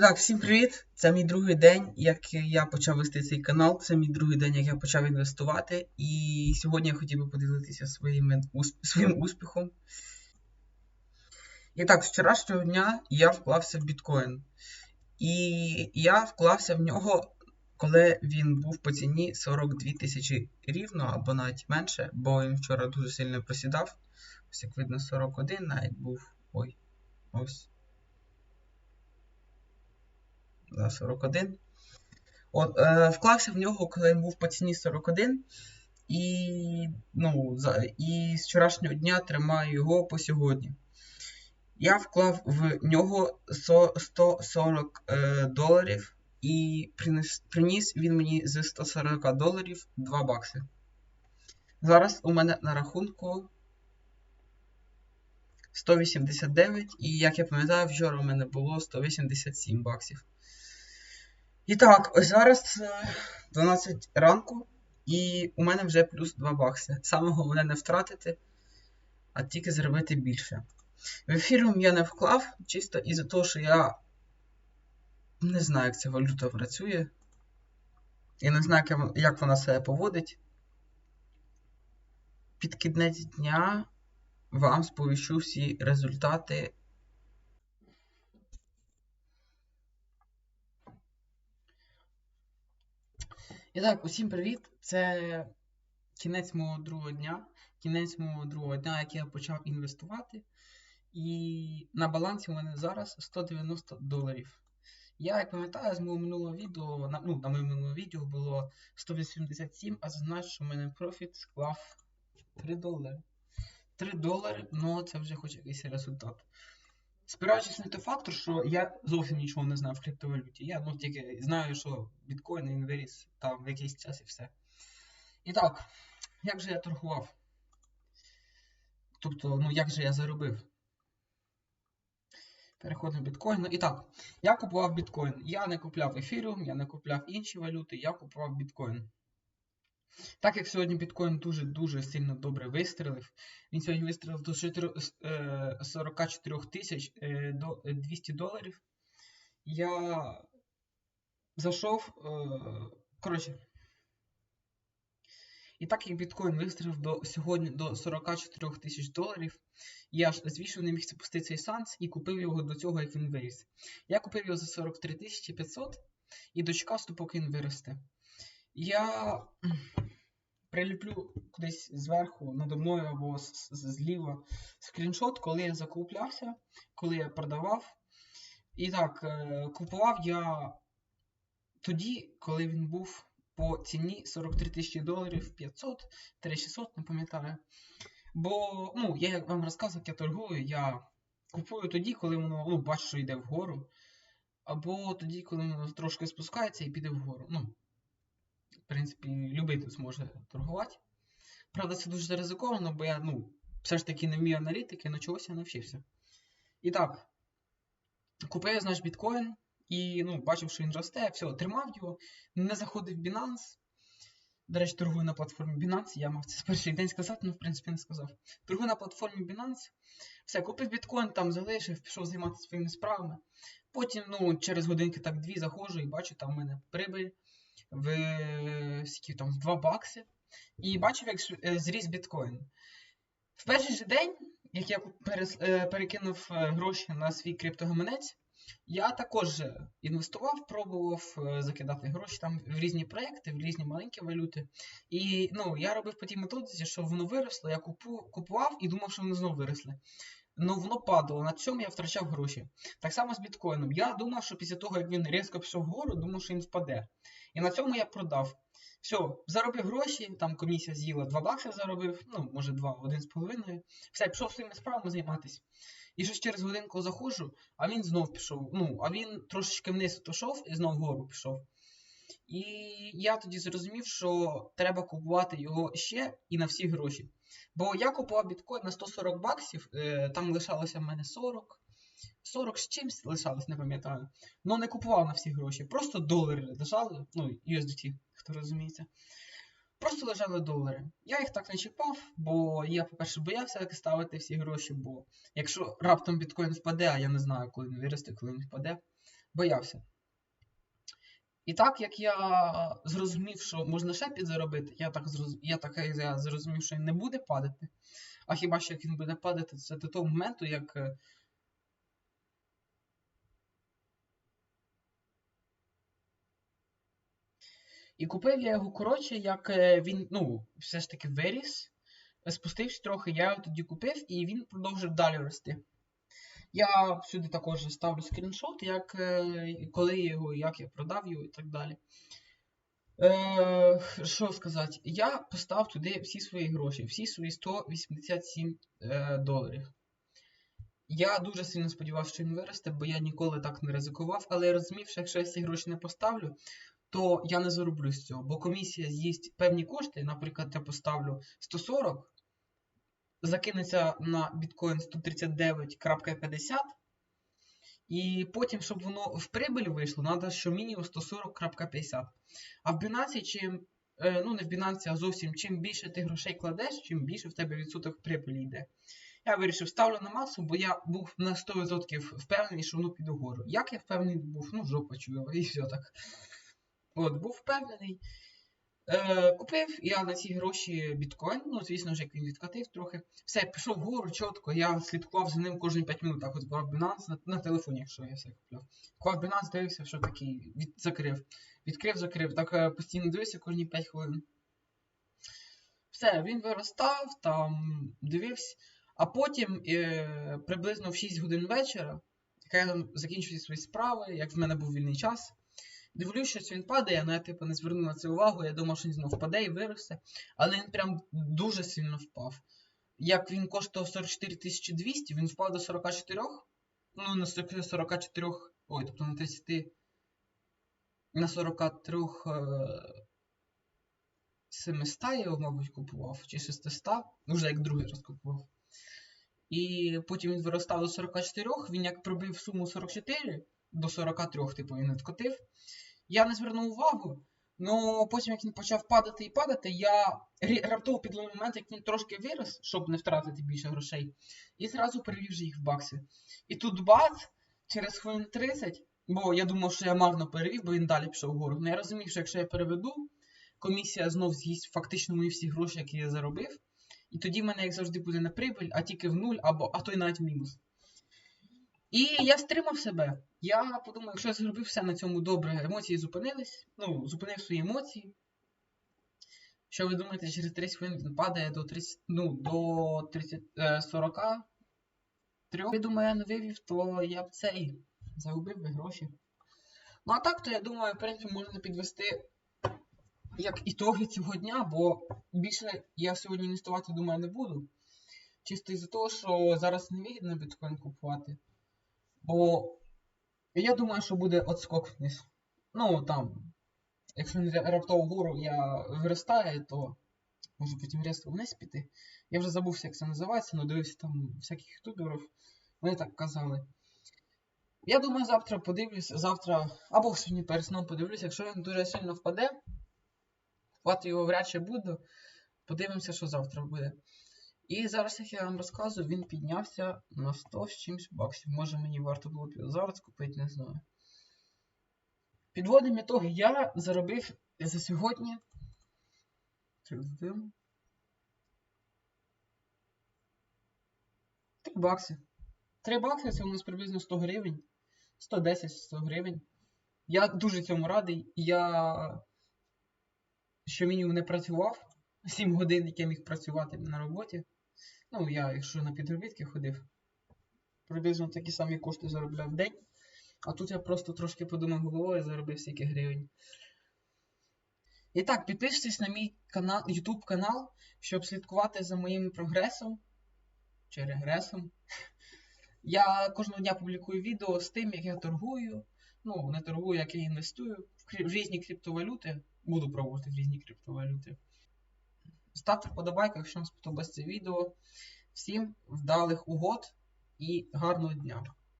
Так, всім привіт! Це мій другий день, як я почав вести цей канал. Це мій другий день, як я почав інвестувати. І сьогодні я хотів би поділитися своїм, своїм успіхом. І так, з вчорашнього дня я вклався в біткоін. І я вклався в нього, коли він був по ціні 42 тисячі рівно, або навіть менше, бо він вчора дуже сильно просідав. Ось як видно, 41 навіть був. Ой, ось. За 41. От, е, Вклався в нього, коли він був по ціні 41. І ну, за, і з вчорашнього дня тримаю його по сьогодні. Я вклав в нього 140 е, доларів, і приніс, приніс він мені з 140 доларів 2 бакси. Зараз у мене на рахунку 189, і як я пам'ятаю, вчора у мене було 187 баксів. І так, ось зараз 12 ранку, і у мене вже плюс 2 бакси. Саме головне не втратити, а тільки зробити більше. В ефіріум я не вклав, чисто із-за того, що я не знаю, як ця валюта працює. Я не знаю, як вона себе поводить. Під кінець дня вам сповіщу всі результати. І так, усім привіт! Це кінець мого другого дня. Кінець мого другого дня, як я почав інвестувати. І на балансі у мене зараз 190 доларів. Я, як пам'ятаю, з мого минулого відео, на, ну, на моєму минулому відео було 187, а значить, що в мене профіт склав 3 долари. 3 долари, ну це вже хоч якийсь результат. Спираючись на той фактор, що я зовсім нічого не знаю в криптовалюті. Я ну, тільки знаю, що біткоін він виріс там в якийсь час і все. І так, як же я торгував? Тобто, ну як же я заробив? Переходимо в біткоін. Ну, і так, я купував біткоін. Я не купляв ефіріум, я не купляв інші валюти, я купував біткоін. Так як сьогодні біткоін дуже-дуже сильно добре вистрілив, він сьогодні вистрілив до 44 тисяч е, 200 доларів. Я зайшов. Е, коротше. І так як біткоін вистрілив до, сьогодні до 44 тисяч доларів, я ж, звісно, не міг запустити цей санс і купив його до цього, як він виріс. Я купив його за 43 500 і дочекався, поки він виросте. Я приліплю кудись зверху надо мною або зліва скріншот, коли я закуплявся, коли я продавав. І так, е, купував я тоді, коли він був по ціні 43 тисячі доларів 500 3600, не пам'ятаю. Бо, ну, я як вам розказував, я торгую, я купую тоді, коли воно ну, бачу, що йде вгору. Або тоді, коли воно трошки спускається і піде вгору. Ну, принципі, любитель зможе торгувати. Правда, це дуже ризиковано, бо я ну, все ж таки не вмію аналітики, на чогось я навчився. І так, купив я, біткоін і ну, бачив, що він росте, все, тримав його, не заходив в Binance. До речі, торгую на платформі Binance. Я мав це з перший день сказати, але в принципі не сказав. Торгую на платформі Binance. Все, купив біткоін, там залишив, пішов займатися своїми справами. Потім, ну, через годинки так дві заходжу і бачу, там у мене прибиль в скільки там, в 2 бакси. І бачив, як зріс біткоін. В перший же день, як я перекинув гроші на свій криптогаманець, я також інвестував, пробував закидати гроші там в різні проекти, в різні маленькі валюти. І ну, я робив по тій методиці, що воно виросло, я купував і думав, що воно знову виросли. Ну, воно падало, на цьому я втрачав гроші. Так само з біткоїном. Я думав, що після того, як він різко пішов вгору, думав, що він впаде. І на цьому я продав. Все, заробив гроші, там комісія з'їла 2 бакси заробив, ну, може 2, 1,5. Все, пішов своїми справами займатися. І щось через годинку заходжу, а він знов пішов. Ну, а він трошечки вниз пішов і знов вгору пішов. І я тоді зрозумів, що треба купувати його ще і на всі гроші. Бо я купував біткоін на 140 баксів, е, там лишалося в мене 40. 40 з чимось лишалось, не пам'ятаю. Ну не купував на всі гроші. Просто долари лежали, ну, USDT, хто розуміється. просто лежали долари. Я їх так не чіпав, бо я, по-перше, боявся ставити всі гроші, бо якщо раптом біткоін впаде, а я не знаю, коли він виросте, коли він впаде, боявся. І так як я зрозумів, що можна ще підзаробити, я так зроз... я так я зрозумів, що він не буде падати. А хіба що як він буде падати, це до того моменту, як. е, І купив я його, коротше, як е, він, ну, все ж таки виріс, спустився трохи, я його тоді купив, і він продовжив далі рости. Я сюди також ставлю скріншот, як, е, коли я його, як я продав його і так далі. Е, Що сказати? Я постав туди всі свої гроші, всі свої 187 е, доларів. Я дуже сильно сподівався, що він виросте, бо я ніколи так не ризикував, але я розумів, що якщо я ці гроші не поставлю, то я не зароблю з цього, бо комісія з'їсть певні кошти, наприклад, я поставлю 140, закинеться на біткоін 139.50, і потім, щоб воно в прибиль вийшло, треба що мінімум 140.50. А в Binance, чим, е, ну не в Binance, а зовсім чим більше ти грошей кладеш, чим більше в тебе відсоток прибилі йде. Я вирішив, ставлю на масу, бо я був на 100% впевнений, що воно піде вгору. Як я впевнений був, ну жопа чую, і все так. От, був впевнений. Е, Купив я на ці гроші біткоін. Ну, звісно ж, як він відкатив трохи. Все, пішов вгору чітко, я слідкував за ним кожні 5 минут. Так, от брав Binance на, на телефоні, якщо я все купляв. Купав Binance, дивився, що такий, від, закрив. Відкрив, закрив. Так е, постійно дивився кожні 5 хвилин. Все, він виростав, там дивився. А потім е, приблизно в 6 годин вечора, як я закінчую свої справи, як в мене був вільний час. Дивлюся, що він падає, але я типу не звернув на це увагу. Я думав, що він знову впаде і виросте. Але він прям дуже сильно впав. Як він коштував 44 200, він впав до 44. Ну, на 44. Ой, тобто на 30. На 43 е, 700 я його, мабуть, купував, чи 600, вже як другий раз купував. І потім він виростав до 44, він як пробив суму 44 до 43, типу, він відкотив. Я не звернув увагу, але потім, як він почав падати і падати, я раптово підловив момент, як він трошки вирос, щоб не втратити більше грошей, і зразу перевів їх в бакси. І тут бац, через хвилин 30, бо я думав, що я марно перевів, бо він далі пішов вгору. Але я розумів, що якщо я переведу, комісія знов з'їсть фактично мої всі гроші, які я заробив. І тоді в мене, як завжди, буде не прибиль, а тільки в нуль, або, а то й навіть в мінус. І я стримав себе. Я подумав, якщо я зробив все на цьому добре, емоції зупинились. Ну, зупинив свої емоції. Що ви думаєте, через 30 хвилин він падає до 30, ну, до 30, е, 43. Я думаю, я не вивів, то я б цей загубив би гроші. Ну а так, то я думаю, в принципі, можна підвести як ітоги цього дня, бо більше я сьогодні інвестувати, думаю, не буду. Чисто із-за того, що зараз не вигідно біткоін купувати. Бо я думаю, що буде отскок вниз. Ну там, якщо раптово вгору я виростаю, то може потім різко вниз піти. Я вже забувся, як це називається, але дивився там всяких ютуберів. Вони так казали. Я думаю, завтра подивлюсь, завтра, або сьогодні перед сном подивлюсь, якщо він дуже сильно впаде, хвати його вряд чи буду. Подивимося, що завтра буде. І зараз, як я вам розказую, він піднявся на 100 з чимось баксів. Може мені варто було зараз купити, не знаю. Підводимо ітоги, я заробив за сьогодні. 3 бакси. 3 бакси це у нас приблизно 100 гривень. 110-100 гривень. Я дуже цьому радий. Я що мінімум не працював. 7 годин, як я міг працювати на роботі. Ну, я, якщо на підробітки ходив, приблизно такі самі кошти заробляв в день. А тут я просто трошки подумав головою і заробив стільки гривень. І так, підписуйтесь на мій канал, YouTube канал, щоб слідкувати за моїм прогресом чи регресом. Я кожного дня публікую відео з тим, як я торгую. Ну, не торгую, як я інвестую в, різні криптовалюти. Буду пробувати в різні криптовалюти. Ставте вподобайку, якщо вам сподобається відео. Всім вдалих угод і гарного дня!